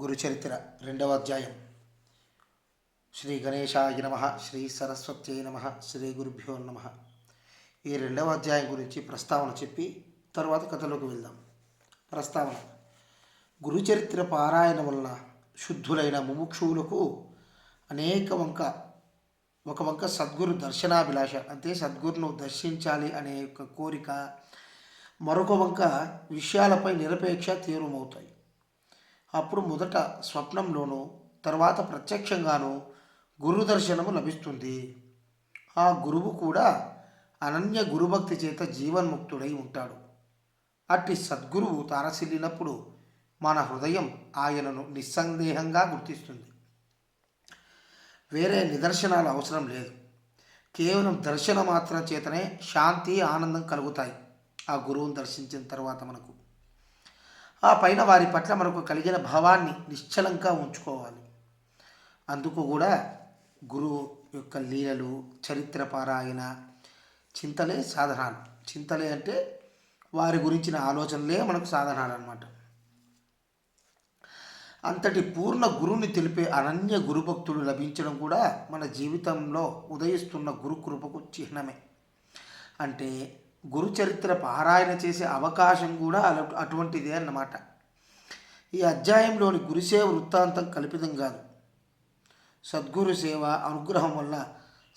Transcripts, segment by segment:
గురుచరిత్ర రెండవ అధ్యాయం. శ్రీ గణేశాయ నమ శ్రీ సరస్వత్యై నమ శ్రీ గురుభ్యో నమ. ఈ రెండవ అధ్యాయం గురించి ప్రస్తావన చెప్పి తర్వాత కథలోకి వెళ్దాం. ప్రస్తావన. గురుచరిత్ర పారాయణ వలన శుద్ధులైన ముముక్షువులకు అనేక వంక ఒక వంక సద్గురు దర్శనాభిలాష అంటే సద్గురును దర్శించాలి అనే ఒక కోరిక మరొక వంక విషయాలపై నిరపేక్ష తీవ్రమవుతాయి. అప్పుడు మొదట స్వప్నంలోనూ తర్వాత ప్రత్యక్షంగానూ గురు దర్శనము లభిస్తుంది. ఆ గురువు కూడా అనన్య గురుభక్తి చేత జీవన్ముక్తుడై ఉంటాడు. అట్టి సద్గురువు తారసిల్లినప్పుడు మన హృదయం ఆయనను నిస్సందేహంగా గుర్తిస్తుంది. వేరే నిదర్శనాలు అవసరం లేదు. కేవలం దర్శన మాత్రం చేతనే శాంతి ఆనందం కలుగుతాయి. ఆ గురువుని దర్శించిన తర్వాత మనకు ఆ పైన వారి పట్ల మనకు కలిగిన భావాన్ని నిశ్చలంగా ఉంచుకోవాలి. అందుకు కూడా గురువు యొక్క లీలలు చరిత్ర పారాయణ చింతలే సాధనాలు చింతలే అంటే వారి గురించిన ఆలోచనలే మనకు సాధనాలు అనమాట అంతటి పూర్ణ గురువుని తెలిపే అనన్య గురుభక్తుడు లభించడం కూడా మన జీవితంలో ఉదయిస్తున్న గురుకృపకు చిహ్నమే. అంటే గురు చరిత్ర పారాయణ చేసే అవకాశం కూడా అటువంటిదే అన్నమాట. ఈ అధ్యాయంలోని గురుసేవ వృత్తాంతం కల్పితం కాదు. సద్గురు సేవ అనుగ్రహం వల్ల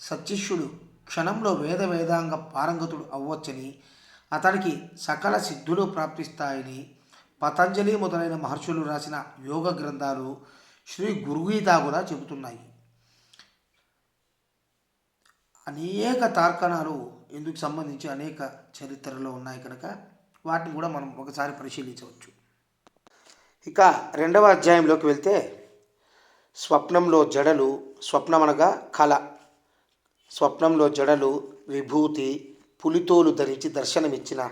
సత్శిష్యుడు క్షణంలో వేద వేదాంగ పారంగతుడు అవ్వచ్చని అతనికి సకల సిద్ధులు ప్రాప్తిస్తాయని పతంజలి మొదలైన మహర్షులు రాసిన యోగ గ్రంథాలు శ్రీ గురుగీత కూడా చెబుతున్నాయి. అనేక తార్కణాలు ఇందుకు సంబంధించి అనేక చరిత్రలో ఉన్నాయి కనుక వాటిని కూడా మనం ఒకసారి పరిశీలించవచ్చు. ఇక రెండవ అధ్యాయంలోకి వెళ్తే స్వప్నంలో జడలు స్వప్నమనగా కళ. స్వప్నంలో జడలు విభూతి పులితోలు ధరించి దర్శనమిచ్చిన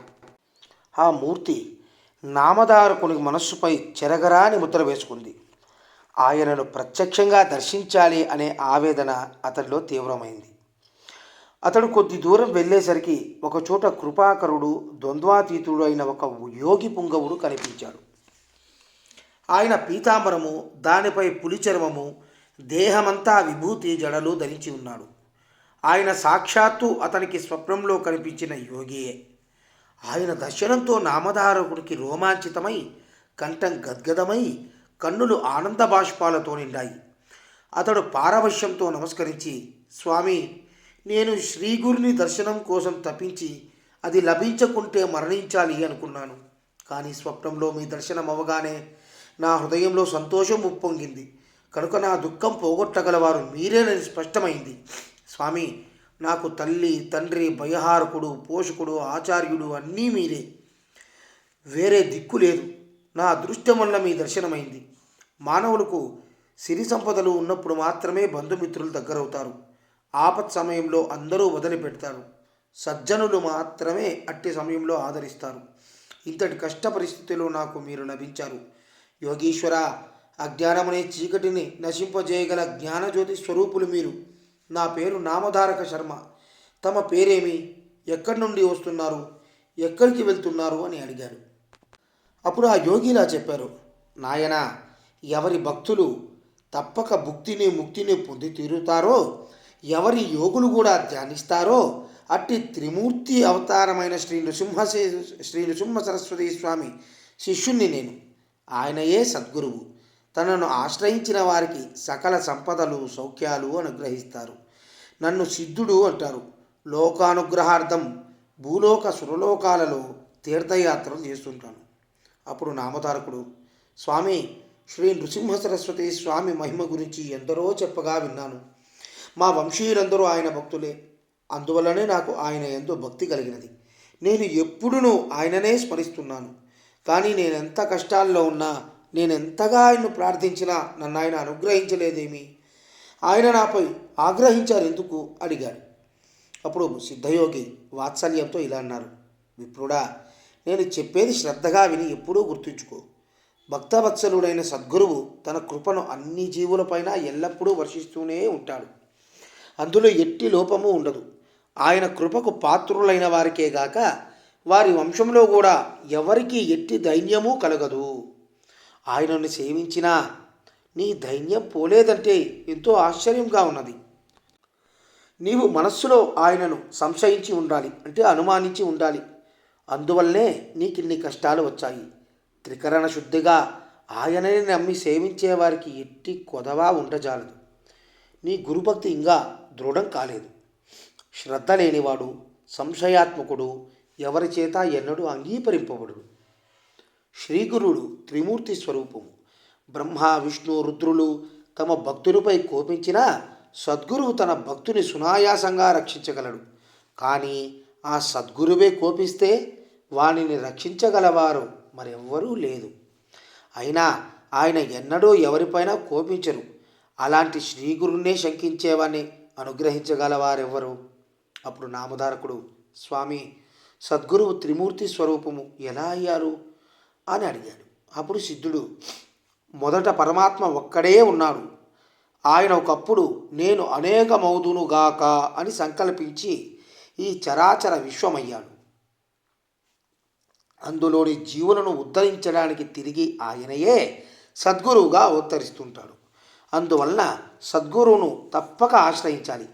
ఆ మూర్తి నామధారకుని మనస్సుపై చెరగరాని ముద్ర వేసుకుంది. ఆయనను ప్రత్యక్షంగా దర్శించాలి అనే ఆవేదన అతడిలో తీవ్రమైంది. అతడు కొద్ది దూరం వెళ్ళేసరికి ఒకచోట కృపాకరుడు ద్వంద్వాతీతుడు అయిన ఒక యోగి పుంగవుడు కనిపించాడు. ఆయన పీతాంబరము దానిపై పులిచర్మము దేహమంతా విభూతి జడలు ధరించి ఉన్నాడు. ఆయన సాక్షాత్తు అతనికి స్వప్నంలో కనిపించిన యోగియే. ఆయన దర్శనంతో నామధారకుడికి రోమాంచితమై కంఠం గద్గదమై కన్నులు ఆనంద బాష్పాలతో నిండాయి. అతడు పారవశ్యంతో నమస్కరించి స్వామి నేను శ్రీగురుని దర్శనం కోసం తప్పించి అది లభించకుంటే మరణించాలి అనుకున్నాను. కానీ స్వప్నంలో మీ దర్శనం అవగానే నా హృదయంలో సంతోషం ఉప్పొంగింది. కనుక నా దుఃఖం పోగొట్టగలవారు మీరేనని స్పష్టమైంది. స్వామి నాకు తల్లి తండ్రి భయహారకుడు పోషకుడు ఆచార్యుడు అన్నీ మీరే. వేరే దిక్కు లేదు. నా అదృష్టం వల్ల మీ దర్శనమైంది. మానవులకు సిరి సంపదలు ఉన్నప్పుడు మాత్రమే బంధుమిత్రులు దగ్గరవుతారు. ఆపత్ సమయంలో అందరూ వదిలిపెడతారు. సజ్జనులు మాత్రమే అట్టి సమయంలో ఆదరిస్తారు. ఇంతటి కష్ట పరిస్థితిలో నాకు మీరు లభించారు. యోగీశ్వర అజ్ఞానమనే చీకటిని నశింపజేయగల జ్ఞానజ్యోతి స్వరూపులు మీరు. నా పేరు నామధారక శర్మ. తమ పేరేమి? ఎక్కడి నుండి వస్తున్నారు? ఎక్కడికి వెళ్తున్నారు? అని అడిగారు అప్పుడు ఆ యోగిలా చెప్పారు. నాయన ఎవరి భక్తులు తప్పక భుక్తిని ముక్తిని పొంది తీరుతారో ఎవరి యోగులు కూడా ధ్యానిస్తారో అట్టి త్రిమూర్తి అవతారమైన శ్రీ నృసింహ శ్రీ నృసింహ సరస్వతి స్వామి శిష్యుణ్ణి నేను. ఆయనయే సద్గురువు. తనను ఆశ్రయించిన వారికి సకల సంపదలు సౌఖ్యాలు అనుగ్రహిస్తారు. నన్ను సిద్ధుడు అంటారు. లోకానుగ్రహార్థం భూలోక సురలోకాలలో తీర్థయాత్రలు చేస్తుంటాను. అప్పుడు నామతారకుడు స్వామి శ్రీ నృసింహ సరస్వతి స్వామి మహిమ గురించి ఎందరో చెప్పగా విన్నాను. మా వంశీయులందరూ ఆయన భక్తులే. అందువల్లనే నాకు ఆయన ఎంతో భక్తి కలిగినది. నేను ఎప్పుడునూ ఆయననే స్మరిస్తున్నాను. కానీ నేను ఎంత కష్టాల్లో ఉన్నా నేను ఎంతగా ఆయన్ను ప్రార్థించినా నన్ను ఆయన అనుగ్రహించలేదేమి? ఆయన నాపై ఆగ్రహించారు ఎందుకు? అడిగాడు. అప్పుడు సిద్ధయోగి వాత్సల్యంతో ఇలా అన్నారు. విప్రుడా నేను చెప్పేది శ్రద్ధగా విని ఎప్పుడూ గుర్తుంచుకో. భక్తవత్సలుడైన సద్గురువు తన కృపను అన్ని జీవులపైన ఎల్లప్పుడూ వర్షిస్తూనే ఉంటాడు. అందులో ఎట్టి లోపము ఉండదు. ఆయన కృపకు పాత్రులైన వారికే గాక వారి వంశంలో కూడా ఎవరికీ ఎట్టి దైన్యమూ కలగదు. ఆయనను సేవించినా నీ దైన్యం పోలేదంటే ఎంతో ఆశ్చర్యంగా ఉన్నది. నీవు మనస్సులో ఆయనను సంశయించి ఉండాలి అంటే అనుమానించి ఉండాలి. అందువల్లనే నీకిన్ని కష్టాలు వచ్చాయి. త్రికరణ శుద్ధిగా ఆయనని నమ్మి సేవించే వారికి ఎట్టి కొదవా ఉండజాలదు. నీ గురుభక్తి ఇంకా దృఢం కాలేదు. శ్రద్ధ లేనివాడు సంశయాత్మకుడు ఎవరి చేత ఎన్నడూ అంగీకరింపబడు శ్రీగురుడు త్రిమూర్తి స్వరూపము. బ్రహ్మ విష్ణు రుద్రులు తమ భక్తులపై కోపించినా సద్గురువు తన భక్తుని సునాయాసంగా రక్షించగలడు. కానీ ఆ సద్గురువే కోపిస్తే వానిని రక్షించగలవారు మరెవ్వరూ లేదు. అయినా ఆయన ఎన్నడూ ఎవరిపైనా కోపించరు. అలాంటి శ్రీగురునే శంకించేవాన్ని అనుగ్రహించగలవారెవ్వరు? అప్పుడు నామధారకుడు స్వామి సద్గురువు త్రిమూర్తి స్వరూపము ఎలా అయ్యారు? అని అడిగాడు. అప్పుడు సిద్ధుడు మొదట పరమాత్మ ఒక్కడే ఉన్నాడు. ఆయన ఒకప్పుడు నేను అనేకమవుదునుగాక అని సంకల్పించి ఈ చరాచర విశ్వమయ్యాడు. అందులోని జీవులను ఉద్ధరించడానికి తిరిగి ఆయనయే సద్గురువుగా ఉత్తరిస్తుంటాడు. అందువలన సద్గురువును తప్పక ఆశ్రయించాలి.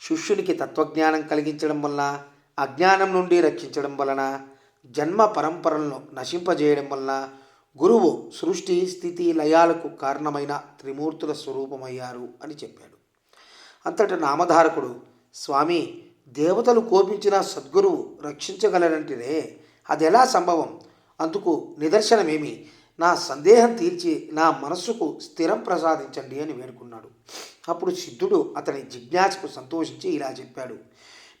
శిష్యునికి తత్వజ్ఞానం కలిగించడం వలన అజ్ఞానం నుండి రక్షించడం వలన జన్మ పరంపరలను నశింపజేయడం వలన గురువు సృష్టి స్థితి లయాలకు కారణమైన త్రిమూర్తుల స్వరూపమయ్యారు అని చెప్పాడు. అంతట నామధారకుడు స్వామి దేవతలు కోపించిన సద్గురువు రక్షించగలరంటేనే అది ఎలా సంభవం? అందుకు నిదర్శనమేమి? నా సందేహం తీర్చి నా మనస్సుకు స్థిరం ప్రసాదించండి అని వేడుకున్నాడు. అప్పుడు సిద్ధుడు అతని జిజ్ఞాసకు సంతోషించి ఇలా చెప్పాడు.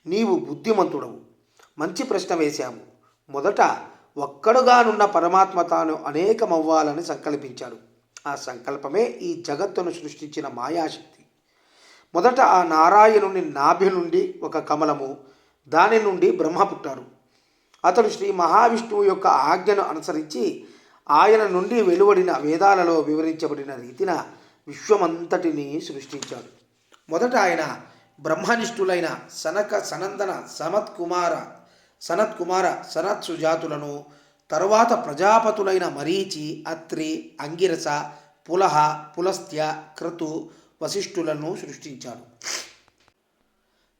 నీవు బుద్ధిమంతుడవు. మంచి ప్రశ్న వేశావు మొదట ఒక్కడుగానున్న పరమాత్మ తాను అనేకమవ్వాలని సంకల్పించాడు. ఆ సంకల్పమే ఈ జగత్తును సృష్టించిన మాయాశక్తి. మొదట ఆ నారాయణుని నాభి నుండి ఒక కమలము దాని నుండి బ్రహ్మ పుట్టారు. అతడు శ్రీ మహావిష్ణువు యొక్క ఆజ్ఞను అనుసరించి ఆయన నుండి వెలువడిన వేదాలలో వివరించబడిన రీతిన విశ్వమంతటిని సృష్టించాడు. మొదట ఆయన బ్రహ్మనిష్ఠులైన సనక సనందన సమత్ కుమార సనత్ కుమార సనత్ సుజాతులను తరువాత ప్రజాపతులైన మరీచి అత్రి అంగిరస పులహ పులస్త్య క్రతు వశిష్ఠులను సృష్టించాడు.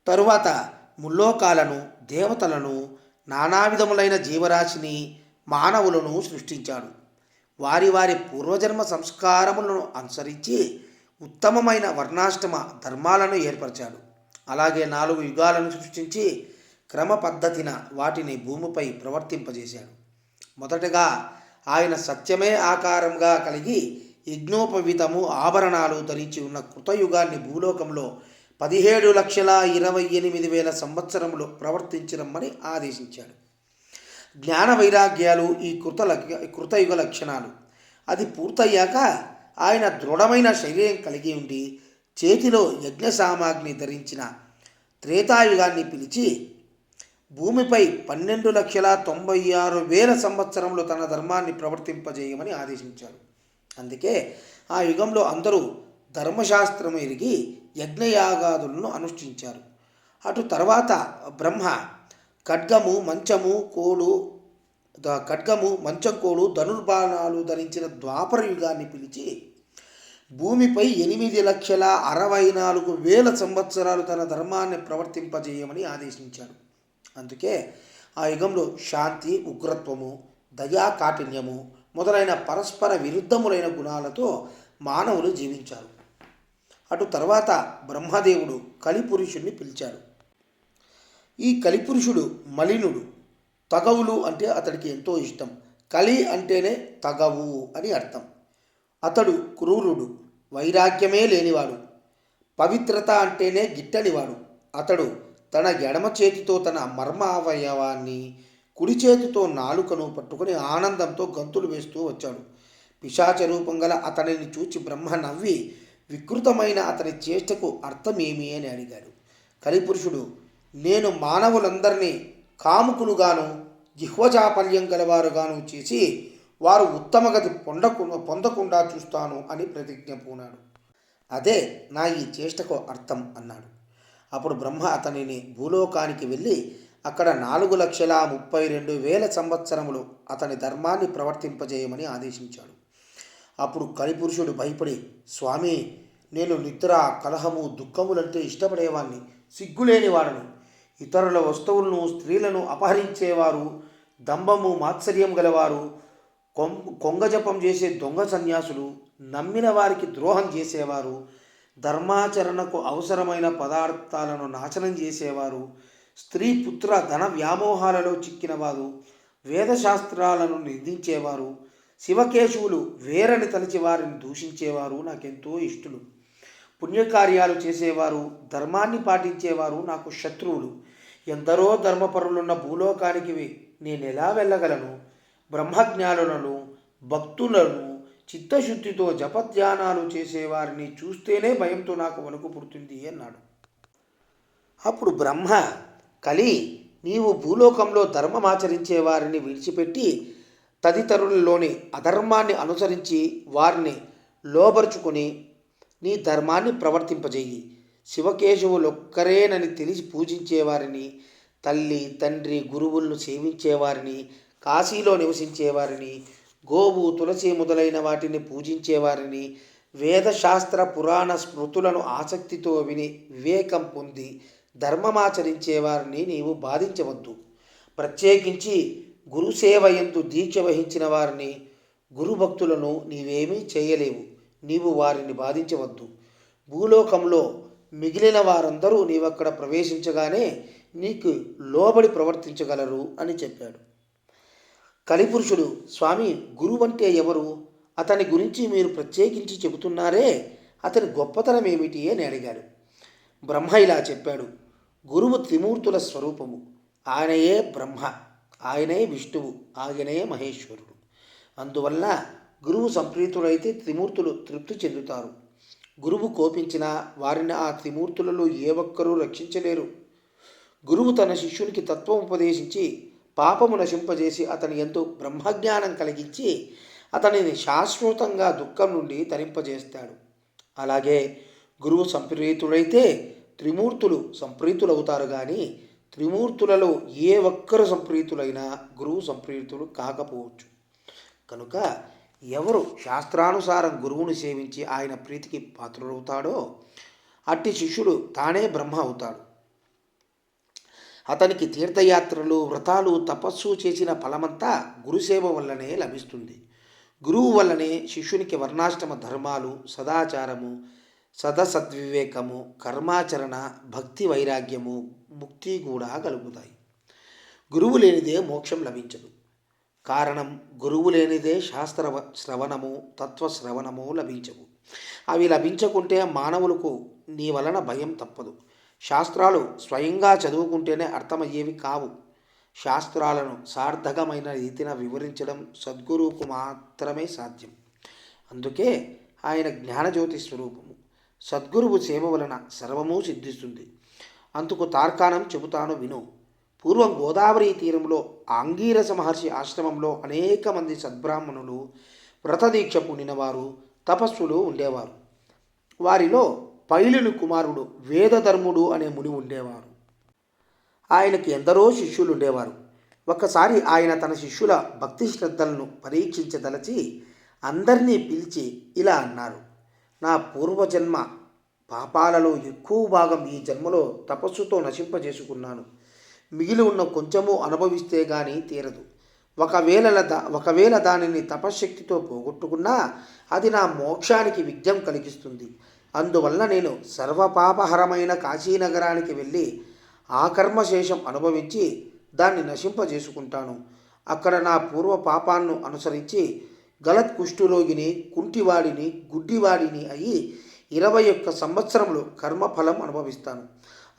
తరువాత ముల్లోకాలను దేవతలను నానా విధములైన జీవరాశిని మానవులను సృష్టించాడు. వారి వారి పూర్వజన్మ సంస్కారములను అనుసరించి ఉత్తమమైన వర్ణాష్టమ ధర్మాలను ఏర్పరిచాడు. అలాగే నాలుగు యుగాలను సృష్టించి క్రమ పద్ధతిన వాటిని భూమిపై ప్రవర్తింపజేశాడు. మొదటగా ఆయన సత్యమే ఆకారంగా కలిగి యజ్ఞోపవితము ఆభరణాలు ధరించి ఉన్న కృతయుగాన్ని భూలోకంలో పదిహేడు లక్షల ఇరవై ఎనిమిది వేల సంవత్సరములు ప్రవర్తించడమని ఆదేశించాడు. జ్ఞాన వైరాగ్యాలు ఈ కృత కృతయుగ లక్షణాలు. అది పూర్తయ్యాక ఆయన దృఢమైన శరీరం కలిగి ఉండి చేతిలో యజ్ఞ సామాగ్ని ధరించిన త్రేతాయుగాన్ని పిలిచి భూమిపై పన్నెండు లక్షల తొంభై ఆరు వేల సంవత్సరంలో తన ధర్మాన్ని ప్రవర్తింపజేయమని ఆదేశించాడు అందుకే ఆ యుగంలో అందరూ ధర్మశాస్త్రము ఎరిగి యజ్ఞయాగాదులను అనుష్ఠించారు. అటు తర్వాత బ్రహ్మ ఖడ్గము మంచము కోలు ద- ఖడ్గము మంచం కోలు ధనుర్బాణాలు ధరించిన ద్వాపర యుగాన్ని పిలిచి భూమిపై ఎనిమిది లక్షల అరవై నాలుగు వేల సంవత్సరాలు తన ధర్మాన్ని ప్రవర్తింపజేయమని ఆదేశించాడు. అందుకే ఆ యుగంలో శాంతి ఉగ్రత్వము దయా కాఠిన్యము మొదలైన పరస్పర విరుద్ధములైన గుణాలతో మానవులు జీవించారు. అటు తర్వాత బ్రహ్మదేవుడు కలిపురుషుణ్ణి పిలిచాడు. ఈ కలిపురుషుడు మలినుడు. తగవులు అంటే అతడికి ఎంతో ఇష్టం. కలి అంటేనే తగవు అని అర్థం. అతడు క్రూరుడు వైరాగ్యమే లేనివాడు. పవిత్రత అంటేనే గిట్టనివాడు. అతడు తన ఎడమ చేతితో తన మర్మ అవయవాన్ని కుడి చేతితో నాలుకను పట్టుకొని ఆనందంతో గంతులు వేస్తూ వచ్చాడు. పిశాచ రూపం గల అతనిని చూచి బ్రహ్మ నవ్వి వికృతమైన అతని చేష్టకు అర్థమేమి అని అడిగాడు. కలిపురుషుడు నేను మానవులందరినీ కాముకులుగాను జిహ్వజాపల్యం గలవారుగాను చేసి వారు ఉత్తమగతి పొందకు పొందకుండా చూస్తాను అని ప్రతిజ్ఞ పూనాడు. అదే నా ఈ చేష్టకు అర్థం అన్నాడు. అప్పుడు బ్రహ్మ అతనిని భూలోకానికి వెళ్ళి అక్కడ నాలుగు లక్షల ముప్పై రెండు వేల సంవత్సరములు అతని ధర్మాన్ని ప్రవర్తింపజేయమని ఆదేశించాడు. అప్పుడు కలిపురుషుడు భయపడి స్వామి నేను నిద్ర కలహము దుఃఖములంటే ఇష్టపడేవాణ్ణి సిగ్గులేనివాడను ఇతరుల వస్తువులను స్త్రీలను అపహరించేవారు దంభము మాత్సర్యం గలవారు కొం కొంగజపం చేసే దొంగ సన్యాసులు నమ్మిన వారికి ద్రోహం చేసేవారు ధర్మాచరణకు అవసరమైన పదార్థాలను నాశనం చేసేవారు స్త్రీ పుత్ర ధన వ్యామోహాలలో చిక్కినవారు వేదశాస్త్రాలను నిందించేవారు శివకేశవులు వేరని తలచి వారిని దూషించేవారు నాకెంతో ఇష్టలు. పుణ్యకార్యాలు చేసేవారు ధర్మాన్ని పాటించేవారు నాకు శత్రువులు. ఎందరో ధర్మపరులున్న భూలోకానికి నేను ఎలా వెళ్ళగలను? బ్రహ్మజ్ఞానులను భక్తులను చిత్తశుద్ధితో జపధ్యానాలు చేసేవారిని చూస్తేనే భయంతో నాకు వణుకు పుడుతుంది అన్నాడు. అప్పుడు బ్రహ్మ కలి నీవు భూలోకంలో ధర్మమాచరించే వారిని విడిచిపెట్టి తదితరులలోని అధర్మాన్ని అనుసరించి వారిని లోబరుచుకొని నీ ధర్మాన్ని ప్రవర్తింపజేయి. శివకేశవులొక్కరేనని తెలిసి పూజించేవారిని తల్లి తండ్రి గురువులను సేవించేవారిని కాశీలో నివసించేవారిని గోవు తులసి మొదలైన వాటిని పూజించేవారిని వేదశాస్త్ర పురాణ స్మృతులను ఆసక్తితో విని వివేకం పొంది ధర్మమాచరించేవారిని నీవు బాధించవద్దు. ప్రత్యేకించి గురుసేవ ఎందు దీక్ష వహించిన వారిని గురుభక్తులను నీవేమీ చేయలేవు. నీవు వారిని బాధించవద్దు. భూలోకంలో మిగిలిన వారందరూ నీవక్కడ ప్రవేశించగానే నీకు లోబడి ప్రవర్తించగలరు అని చెప్పాడు. కలిపురుషుడు స్వామి గురువు అంటే ఎవరు? అతని గురించి మీరు ప్రత్యేకించి చెబుతున్నారే? అతని గొప్పతనం ఏమిటి? అని అడిగాడు. బ్రహ్మ ఇలా చెప్పాడు గురువు త్రిమూర్తుల స్వరూపము. ఆయనయే బ్రహ్మ ఆయనే విష్ణువు ఆయనే మహేశ్వరుడు. అందువల్ల గురువు సంప్రీతులైతే త్రిమూర్తులు తృప్తి చెందుతారు. గురువు కోపించినా వారిని ఆ త్రిమూర్తులలో ఏ ఒక్కరూ రక్షించలేరు. గురువు తన శిష్యునికి తత్వం ఉపదేశించి పాపము నశింపజేసి అతని ఎంతో బ్రహ్మజ్ఞానం కలిగించి అతనిని శాశ్వతంగా దుఃఖం నుండి తరింపజేస్తాడు. అలాగే గురువు సంప్రీతుడైతే త్రిమూర్తులు సంప్రీతులవుతారు కానీ త్రిమూర్తులలో ఏ ఒక్కరు సంప్రీతులైనా గురువు సంప్రీతులు కాకపోవచ్చు. కనుక ఎవరు శాస్త్రానుసారం గురువుని సేవించి ఆయన ప్రీతికి పాత్రుడవుతాడో అట్టి శిష్యుడు తానే బ్రహ్మ అవుతాడు. అతనికి తీర్థయాత్రలు వ్రతాలు తపస్సు చేసిన ఫలమంతా గురుసేవ వల్లనే లభిస్తుంది. గురువు వల్లనే శిష్యునికి వర్ణాష్టమ ధర్మాలు సదాచారము సదసద్వివేకము కర్మాచరణ భక్తి వైరాగ్యము ముక్తి కూడా కలుగుతాయి. గురువు లేనిదే మోక్షం లభించదు. కారణం గురువు లేనిదే శాస్త్ర శ్రవణము తత్వశ్రవణము లభించవు. అవి లభించకుంటే మానవులకు నీ వలన భయం తప్పదు. శాస్త్రాలు స్వయంగా చదువుకుంటేనే అర్థమయ్యేవి కావు. శాస్త్రాలను సార్థకమైన రీతిన వివరించడం సద్గురువుకు మాత్రమే సాధ్యం. అందుకే ఆయన జ్ఞానజ్యోతి స్వరూపము. సద్గురువు సేవ వలన సర్వము సిద్ధిస్తుంది. అందుకు తార్కాణం చెబుతాను విను. పూర్వం గోదావరి తీరంలో ఆంగీరస మహర్షి ఆశ్రమంలో అనేక మంది సద్బ్రాహ్మణులు వ్రతదీక్ష పుణినవారు తపస్సులు ఉండేవారు. వారిలో పైలుని కుమారుడు వేదధర్ముడు అనే ముని ఉండేవారు. ఆయనకి ఎందరో శిష్యులు ఉండేవారు ఒకసారి ఆయన తన శిష్యుల భక్తి శ్రద్ధలను పరీక్షించదలచి అందరినీ పిలిచి ఇలా అన్నారు నా పూర్వజన్మ పాపాలలో ఎక్కువ భాగం ఈ జన్మలో తపస్సుతో నశింపజేసుకున్నాను. మిగిలి ఉన్న కొంచెము అనుభవిస్తే గాని తీరదు. ఒకవేళ ఒకవేళ దానిని తపశ్శక్తితో పోగొట్టుకున్నా అది నా మోక్షానికి విఘ్నం కలిగిస్తుంది. అందువల్ల నేను సర్వపాపహరమైన కాశీనగరానికి వెళ్ళి ఆ కర్మశేషం అనుభవించి దాన్ని నశింపజేసుకుంటాను. అక్కడ నా పూర్వ పాపాన్ని అనుసరించి గలత్ కుష్ఠురోగిని కుంటివాడిని గుడ్డివాడిని అయి ఇరవై ఒక్క సంవత్సరంలో కర్మఫలం అనుభవిస్తాను.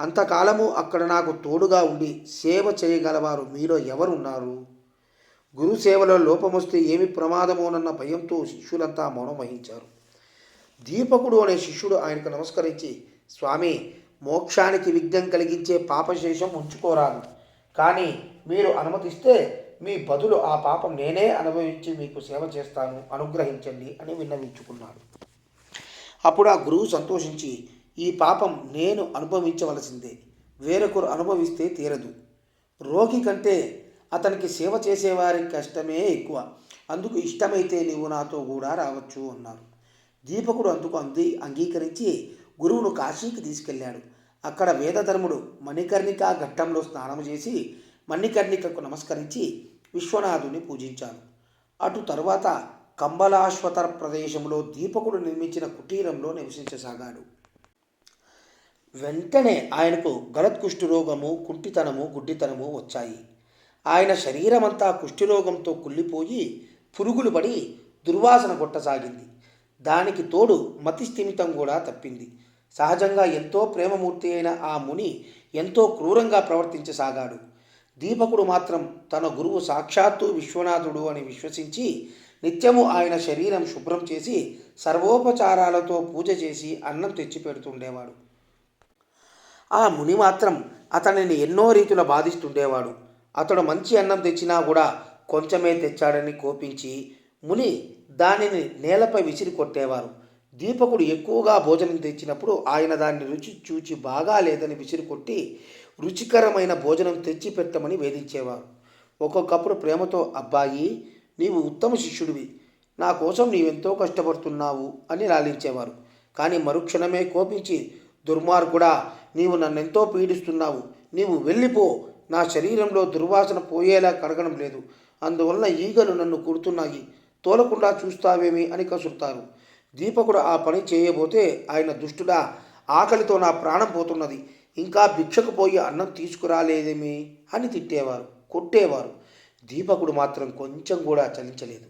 అంతకాలము అక్కడ నాకు తోడుగా ఉండి సేవ చేయగలవారు మీలో ఎవరున్నారు? గురు సేవలో లోపమొస్తే ఏమి ప్రమాదమోనన్న భయంతో శిష్యులంతా మౌనం వహించారు. దీపకుడు అనే శిష్యుడు ఆయనకు నమస్కరించి స్వామి మోక్షానికి విఘ్నం కలిగించే పాపశేషం ఉంచుకోరాను కానీ మీరు అనుమతిస్తే మీ బదులు ఆ పాపం నేనే అనుభవించి మీకు సేవ చేస్తాను. అనుగ్రహించండి అని విన్నవించుకున్నాడు. అప్పుడు ఆ గురువు సంతోషించి ఈ పాపం నేను అనుభవించవలసిందే. వేరొకరు అనుభవిస్తే తీరదు. రోగి కంటే అతనికి సేవ చేసేవారి కష్టమే ఎక్కువ. అందుకు ఇష్టమైతే నీవు నాతో కూడా రావచ్చు అన్నారు దీపకుడు అందుకు అంది అంగీకరించి గురువును కాశీకి తీసుకెళ్ళాడు. అక్కడ వేదధర్ముడు మణికర్ణిక ఘట్టంలో స్నానం చేసి మణికర్ణికకు నమస్కరించి విశ్వనాథుని పూజించాడు. అటు తరువాత కంబలాశ్వతర ప్రదేశంలో దీపకుడు నిర్మించిన కుటీరంలో నివసించసాగాడు. వెంటనే ఆయనకు గలత్ కుష్ఠరోగము కుంటితనము గుడ్డితనము వచ్చాయి. ఆయన శరీరమంతా కుష్ఠరోగంతో కుళ్ళిపోయి పురుగులు పడి దుర్వాసన కొట్టసాగింది. దానికి తోడు మతి స్థిమితం కూడా తప్పింది. సహజంగా ఎంతో ప్రేమమూర్తి అయిన ఆ ముని ఎంతో క్రూరంగా ప్రవర్తించసాగాడు. దీపకుడు మాత్రం తన గురువు సాక్షాత్తు విశ్వనాథుడు అని విశ్వసించి నిత్యము ఆయన శరీరం శుభ్రం చేసి సర్వోపచారాలతో పూజ చేసి అన్నం తెచ్చి పెడుతుండేవాడు ఆ ముని మాత్రం అతనిని ఎన్నో రీతుల బాధిస్తుండేవాడు. అతడు మంచి అన్నం తెచ్చినా కూడా కొంచెమే తెచ్చాడని కోపించి ముని దానిని నేలపై విసిరి కొట్టేవారు. దీపకుడు ఎక్కువగా భోజనం తెచ్చినప్పుడు ఆయన దాన్ని రుచి చూచి బాగా లేదని విసిరి కొట్టి రుచికరమైన భోజనం తెచ్చి పెట్టమని వేధించేవారు. ఒక్కొక్కప్పుడు ప్రేమతో అబ్బాయి నీవు ఉత్తమ శిష్యుడివి. నా కోసం నీవెంతో కష్టపడుతున్నావు అని లాలించేవారు. కానీ మరుక్షణమే కోపించి దుర్మార్గుడా నీవు నన్నెంతో పీడిస్తున్నావు. నీవు వెళ్ళిపో. నా శరీరంలో దుర్వాసన పోయేలా కడగడం లేదు. అందువలన ఈగలు నన్ను కుడుతున్నాయి. తోలకుండా చూస్తావేమి అని కసురుతారు. దీపకుడు ఆ పని చేయబోతే ఆయన దుష్టుడా ఆకలితో నా ప్రాణం పోతున్నది. ఇంకా భిక్షకు పోయి అన్నం తీసుకురాలేదేమి అని తిట్టేవారు కొట్టేవారు. దీపకుడు మాత్రం కొంచెం కూడా చలించలేదు.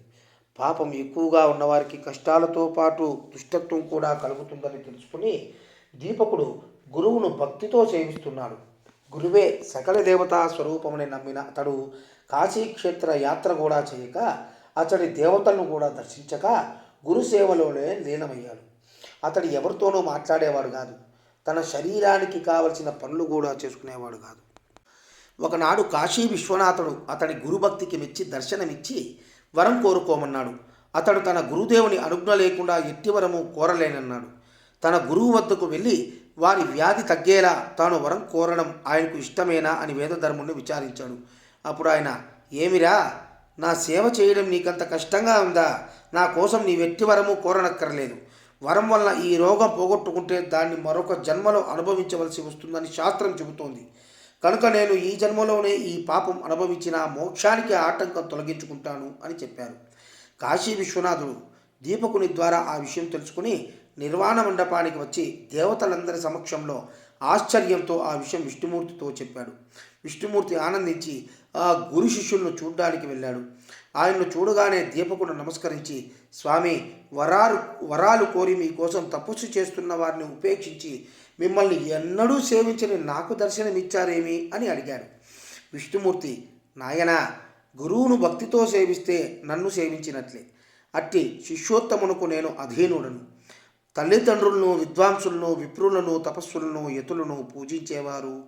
పాపం ఎక్కువగా ఉన్నవారికి కష్టాలతో పాటు దుష్టత్వం కూడా కలుగుతుందని తెలుసుకుని దీపకుడు గురువును భక్తితో సేవిస్తున్నాడు. గురువే సకల దేవతా స్వరూపమని నమ్మిన అతడు కాశీక్షేత్ర యాత్ర కూడా చేయక అతడి దేవతలను కూడా దర్శించక గురు సేవలోనే లీనమయ్యాడు. అతడు ఎవరితోనూ మాట్లాడేవాడు కాదు. తన శరీరానికి కావలసిన పనులు కూడా చేసుకునేవాడు కాదు. ఒకనాడు కాశీ విశ్వనాథుడు అతడి గురుభక్తికి మెచ్చి దర్శనమిచ్చి వరం కోరుకోమన్నాడు. అతడు తన గురుదేవుని అనుజ్ఞ లేకుండా ఎట్టి వరము కోరలేనన్నాడు. తన గురువు వద్దకు వెళ్ళి వారి వ్యాధి తగ్గేలా తాను వరం కోరడం ఆయనకు ఇష్టమేనా అని వేదధర్ముడిని విచారించాడు. అప్పుడు ఆయన ఏమిరా? నా సేవ చేయడం నీకంత కష్టంగా ఉందా? నా కోసం నీ వెట్టి వరము కోరనక్కర్లేదు. వరం వలన ఈ రోగం పోగొట్టుకుంటే దాన్ని మరొక జన్మలో అనుభవించవలసి వస్తుందని శాస్త్రం చెబుతోంది. కనుక నేను ఈ జన్మలోనే ఈ పాపం అనుభవించిన మోక్షానికి ఆటంకం తొలగించుకుంటాను అని చెప్పారు. కాశీ విశ్వనాథుడు దీపకుని ద్వారా ఆ విషయం తెలుసుకుని నిర్వాణ మండపానికి వచ్చి దేవతలందరి సమక్షంలో ఆశ్చర్యంతో ఆ విషయం విష్ణుమూర్తితో చెప్పాడు. విష్ణుమూర్తి ఆనందించి ఆ గురు శిష్యులను చూడ్డానికి వెళ్ళాడు. ఆయన్ను చూడగానే దీపకుడు నమస్కరించి స్వామి వరాలు వరాలు కోరి మీకోసం తపస్సు చేస్తున్న వారిని ఉపేక్షించి మిమ్మల్ని ఎన్నడూ సేవించని నాకు దర్శనమిచ్చారేమి? అని అడిగాడు. విష్ణుమూర్తి నాయనా గురువును భక్తితో సేవిస్తే నన్ను సేవించినట్లే. అట్టి శిష్యోత్తమునకు నేను అధీనుడను. తల్లిదండ్రులను విద్వాంసులను విప్రులను తపస్సులను యతులను పూజించేవారు.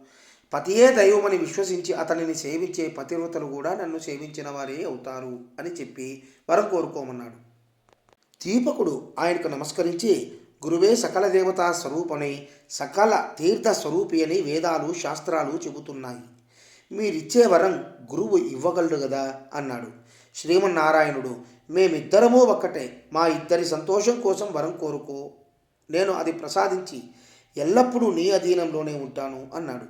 పతియే దైవమని విశ్వసించి అతనిని సేవించే పతివ్రతలు కూడా నన్ను సేవించిన వారే అవుతారు అని చెప్పి వరం కోరుకోమన్నాడు. దీపకుడు ఆయనకు నమస్కరించి గురువే సకల దేవతా స్వరూపమై సకల తీర్థ స్వరూపి అని వేదాలు శాస్త్రాలు చెబుతున్నాయి. మీరిచ్చే వరం గురువు ఇవ్వగలడు కదా అన్నాడు. శ్రీమన్నారాయణుడు మేమిద్దరము ఒక్కటే. మా ఇద్దరి సంతోషం కోసం వరం కోరుకో. నేను అది ప్రసాదించి ఎల్లప్పుడూ నీ అధీనంలోనే ఉంటాను అన్నాడు.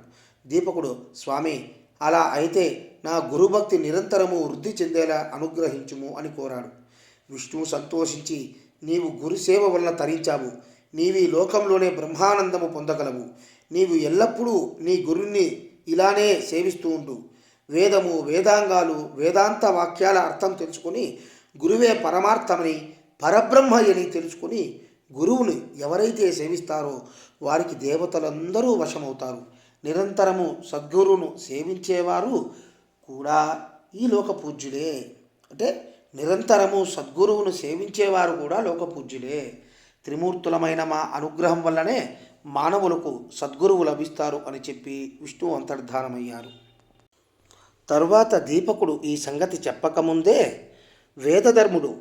దీపకుడు స్వామి అలా అయితే నా గురుభక్తి నిరంతరము వృద్ధి చెందేలా అనుగ్రహించుము అని కోరాడు. విష్ణువు సంతోషించి నీవు గురుసేవ వలన తరించావు. నీవి లోకంలోనే బ్రహ్మానందము పొందగలవు. నీవు ఎల్లప్పుడూ నీ గురుణ్ణి ఇలానే సేవిస్తూ ఉండు. వేదము వేదాంగాలు వేదాంత వాక్యాల అర్థం తెలుసుకొని గురువే పరమార్థమని పరబ్రహ్మ అని తెలుసుకొని గురువుని ఎవరైతే సేవిస్తారో వారికి దేవతలందరూ వశమవుతారు. నిరంతరము సద్గురువును సేవించేవారు కూడా ఈ లోక పూజ్యులే అంటే నిరంతరము సద్గురువును సేవించేవారు కూడా లోక పూజ్యులే త్రిమూర్తులమైన మా అనుగ్రహం వల్లనే మానవులకు సద్గురువు లభిస్తారు అని చెప్పి విష్ణువు అంతర్ధానమయ్యారు. తరువాత దీపకుడు ఈ సంగతి చెప్పకముందే వేదధర్ముడు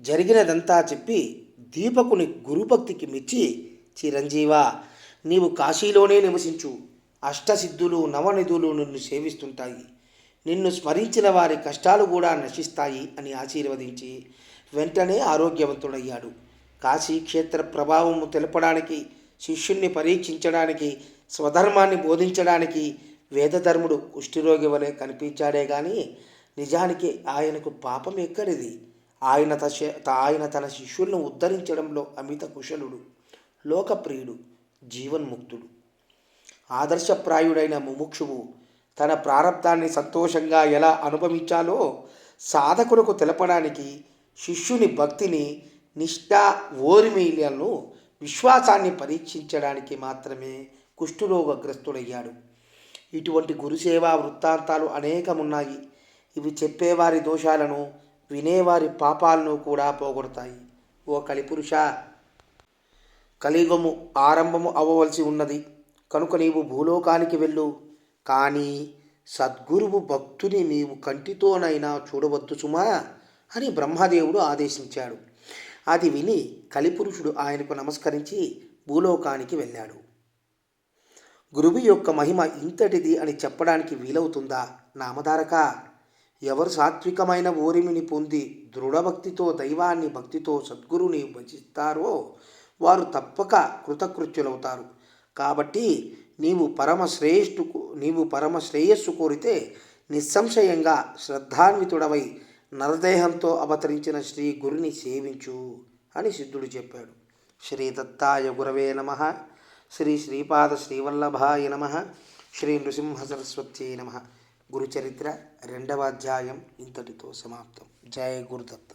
జరిగినదంతా చెప్పి దీపకుని గురుభక్తికి మెచ్చి చిరంజీవా నీవు కాశీలోనే నివసించు. అష్టసిద్ధులు నవనిధులు నిన్ను సేవిస్తుంటాయి. నిన్ను స్మరించిన వారి కష్టాలు కూడా నశిస్తాయి అని ఆశీర్వదించి వెంటనే ఆరోగ్యవంతుడయ్యాడు. కాశీ క్షేత్ర ప్రభావము తెలపడానికి శిష్యుణ్ణి పరీక్షించడానికి స్వధర్మాన్ని బోధించడానికి వేదధర్ముడు కుష్ఠిరోగి వలె కనిపించాడే కానీ నిజానికి ఆయనకు పాపం ఎక్కడిది? ఆయన తశ ఆయన తన శిష్యులను ఉద్ధరించడంలో అమిత కుశలుడు లోకప్రియుడు జీవన్ముక్తుడు. ఆదర్శప్రాయుడైన ముముక్షువు తన ప్రారంధాన్ని సంతోషంగా ఎలా అనుభవించాలో సాధకులకు తెలపడానికి శిష్యుని భక్తిని నిష్ఠ ఓరిమీలను విశ్వాసాన్ని పరీక్షించడానికి మాత్రమే కుష్ఠరోగగ్రస్తుడయ్యాడు. ఇటువంటి గురుసేవా వృత్తాంతాలు అనేకమున్నాయి. ఇవి చెప్పేవారి దోషాలను వినేవారి పాపాలను కూడా పోగొడతాయి. ఓ కలిపురుష! కలియుగము ఆరంభము అవ్వవలసి ఉన్నది. కనుక నీవు భూలోకానికి వెళ్ళు. కానీ సద్గురువు భక్తుని నీవు కంటితోనైనా చూడవద్దు సుమా! అని బ్రహ్మదేవుడు ఆదేశించాడు. అది విని కలిపురుషుడు ఆయనకు నమస్కరించి భూలోకానికి వెళ్ళాడు. గురువు యొక్క మహిమ ఇంతటిది అని చెప్పడానికి వీలవుతుందా? నామధారక! ఎవరు సాత్వికమైన ఓరిమిని పొంది దృఢభక్తితో దైవాన్ని భక్తితో సద్గురుని భజిస్తారో వారు తప్పక కృతకృత్యులవుతారు. కాబట్టి నీవు పరమ శ్రేష్ఠుకు నీవు పరమ శ్రేయస్సు కోరితే నిస్సంశయంగా శ్రద్ధాన్వితుడవై నరదేహంతో అవతరించిన శ్రీ గురుని సేవించు అని సిద్ధుడు చెప్పాడు. శ్రీ దత్తాయ గురవే నమ. శ్రీ శ్రీపాద శ్రీవల్లభాయ నమ. శ్రీ నృసింహ సరస్వత్యై నమ. గురుచరిత్ర రెండవ అధ్యాయం ఇంతటితో సమాప్తం. జయ గురుదత్త.